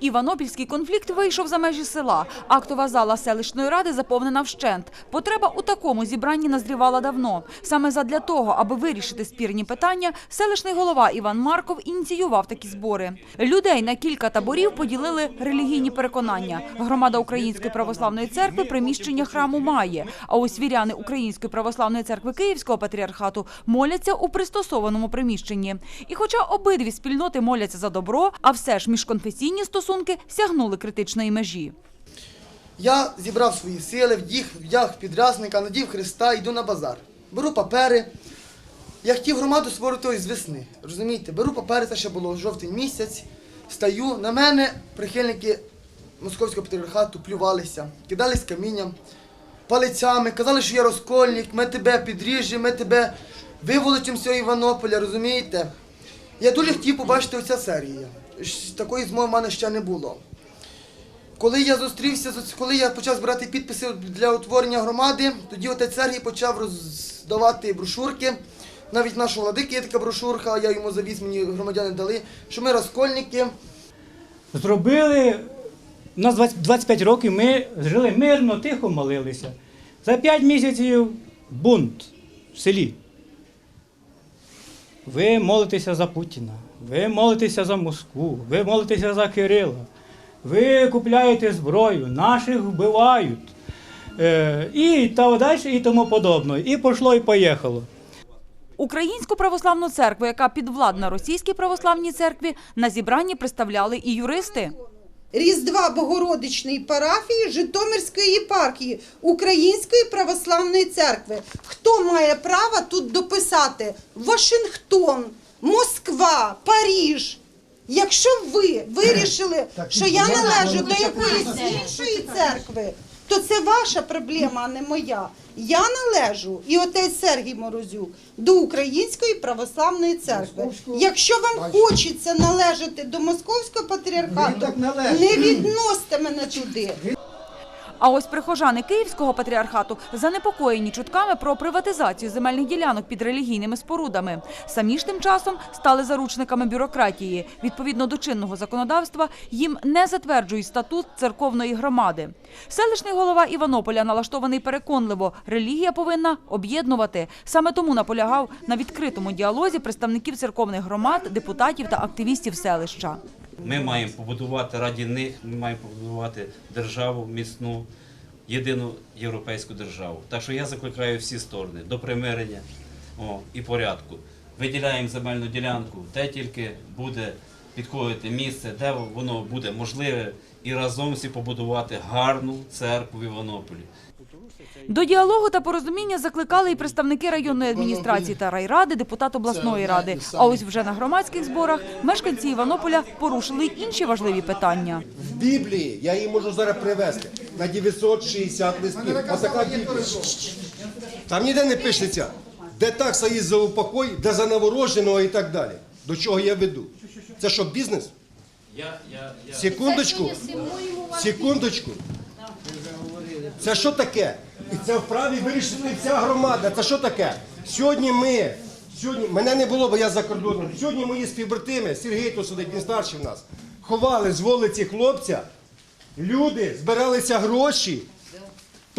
Іванопільський конфлікт вийшов за межі села. Актова зала селищної ради заповнена вщент. Потреба у такому зібранні назрівала давно. Саме задля того, аби вирішити спірні питання, селищний голова Іван Марков ініціював такі збори. Людей на кілька таборів поділили релігійні переконання. Громада Української православної церкви приміщення храму має. А ось віряни Української православної церкви Київського патріархату моляться у пристосованому приміщенні. І хоча обидві спільноти моляться за добро, а все ж міжконфесійні стосунки сягнули критичної межі. Я зібрав свої сили, вдіг, вдяг підрясника, надів Христа, йду на базар. Беру папери. Я хотів громаду створити з весни. Розумієте, беру папери, це ще було жовтень місяць. Стаю. На мене прихильники московського патріархату плювалися, кидались камінням, палицями, казали, що я розкольник, ми тебе підріжемо, ми тебе виволочимо з Іванополя, розумієте? Я дуже хотів побачити оця серія. Такої змови в мене ще не було. Коли я зустрівся, коли я почав збирати підписи для утворення громади, тоді отець Сергій почав роздавати брошурки. Навіть нашого владики є така брошурка, я йому завіз, мені громадяни дали, що ми розкольники. Зробили, у нас 25 років ми жили мирно, тихо молилися. За 5 місяців бунт в селі. Ви молитеся за Путіна, ви молитеся за Москву, ви молитеся за Кирила, ви купляєте зброю, наших вбивають. Е, і та далі, і тому подобне. І пішло, і поїхало. Українську православну церкву, яка підвладна російській православній церкві, на зібранні представляли і юристи. Різдва Богородичної парафії Житомирської єпархії Української православної церкви. Хто має право тут дописати Вашингтон, Москва, Паріж? Якщо ви вирішили, що я належу до якоїсь іншої церкви, то це ваша проблема, а не моя. Я належу, і отець Сергій Морозюк, до Української православної церкви. Якщо вам хочеться належати до московського патріархату, не відносьте мене туди. А ось прихожани Київського патріархату занепокоєні чутками про приватизацію земельних ділянок під релігійними спорудами. Самі ж тим часом стали заручниками бюрократії. Відповідно до чинного законодавства їм не затверджують статут церковної громади. Селищний голова Іванополя налаштований переконливо. Релігія повинна об'єднувати. Саме тому наполягав на відкритому діалозі представників церковних громад, депутатів та активістів селища. Ми маємо побудувати раді них, ми маємо побудувати державу міцну, єдину європейську державу. Так що я закликаю всі сторони до примирення о, і порядку. Виділяємо земельну ділянку, де тільки буде підходити місце, де воно буде можливе, і разом всі побудувати гарну церкву в Іванополі. До діалогу та порозуміння закликали і представники районної адміністрації та райради, депутат обласної ради. А ось вже на громадських зборах мешканці Іванополя порушили інші важливі питання. В Біблії, я її можу зараз привезти, на 960 листків. Отака Біблія. Там ніде не пишеться, де такса є за упокой, де за новорожденого і так далі. До чого я веду? Це що, бізнес? Секундочку. Секундочку. Це що таке? І це вправі вирішити вся громада. Це що таке? Сьогодні ми, сьогодні, мене не було, бо я за кордоном. Сьогодні мої співбратими, Сергій тут сидить, він старший в нас, ховали з вулиці хлопця. Люди збиралися гроші,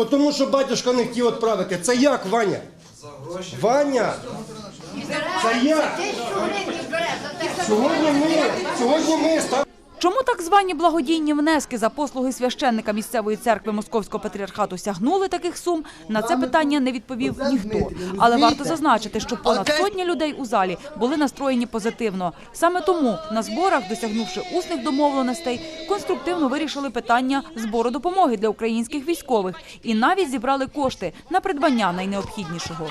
тому що батюшка не хотів відправити. Це як, Ваня? Ваня? Це як? Сьогодні ми, сьогодні ми став. Чому так звані благодійні внески за послуги священника місцевої церкви Московського патріархату сягнули таких сум? На це питання не відповів ніхто. Але варто зазначити, що понад сотні людей у залі були настроєні позитивно. Саме тому на зборах, досягнувши усних домовленостей, конструктивно вирішили питання збору допомоги для українських військових і навіть зібрали кошти на придбання найнеобхіднішого.